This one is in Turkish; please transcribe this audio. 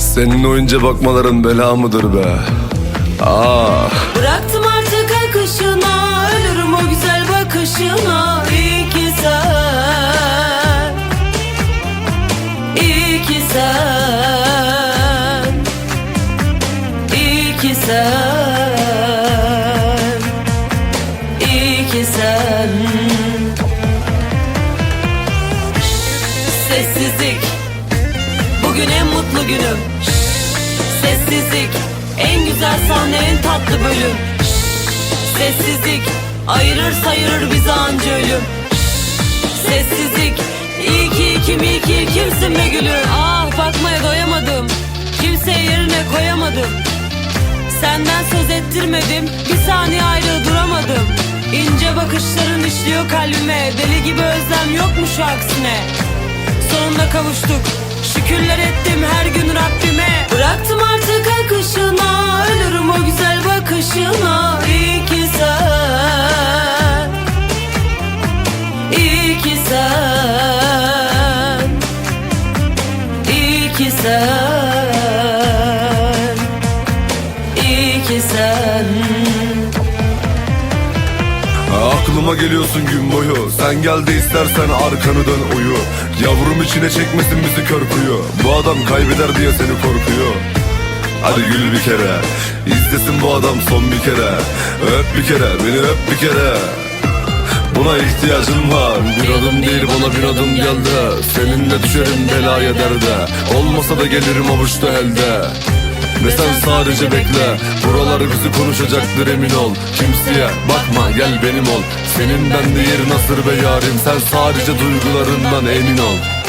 Senin oyunca bakmaların bela mıdır be? Ah. Bıraktım artık akışına Ölürüm o güzel bakışına. İyi ki sen İyi ki sen İyi ki sen Sessizlik En güzel sahne en tatlı bölüm. Sessizlik Ayırır sayırır bizi anca ölüm. Sessizlik İyi ki kim iyi ki kimsin be gülüm. Ah bakmaya doyamadım Kimseye yerine koyamadım. Senden söz ettirmedim Bir saniye ayrı duramadım. İnce bakışların işliyor kalbime Deli gibi özlem yok mu şu aksine? Sonunda kavuştuk Şükürler ettim her gün Rabbime. Bıraktım bakışına İyi ki sen İyi ki sen İyi ki sen İyi ki sen. Aklıma geliyorsun gün boyu. Sen gel de istersen arkanı dön uyu. Yavrum içine çekmesin bizi kör kuyu. Bu adam kaybeder diye seni korkuyor Hadi gül bir kere. İzlesin bu adam son bir kere. Öp bir kere beni öp bir kere. Buna ihtiyacım var. Bir adım değil bana bir adım geldi. Seninle düşerim belaya derde. Olmasa da gelirim avuçta elde. Ve sen sadece bekle. Buralar bizi konuşacaktır emin ol. Kimseye bakma gel benim ol. Senin bende yerin asır be yarim. Sen sadece duygularından emin ol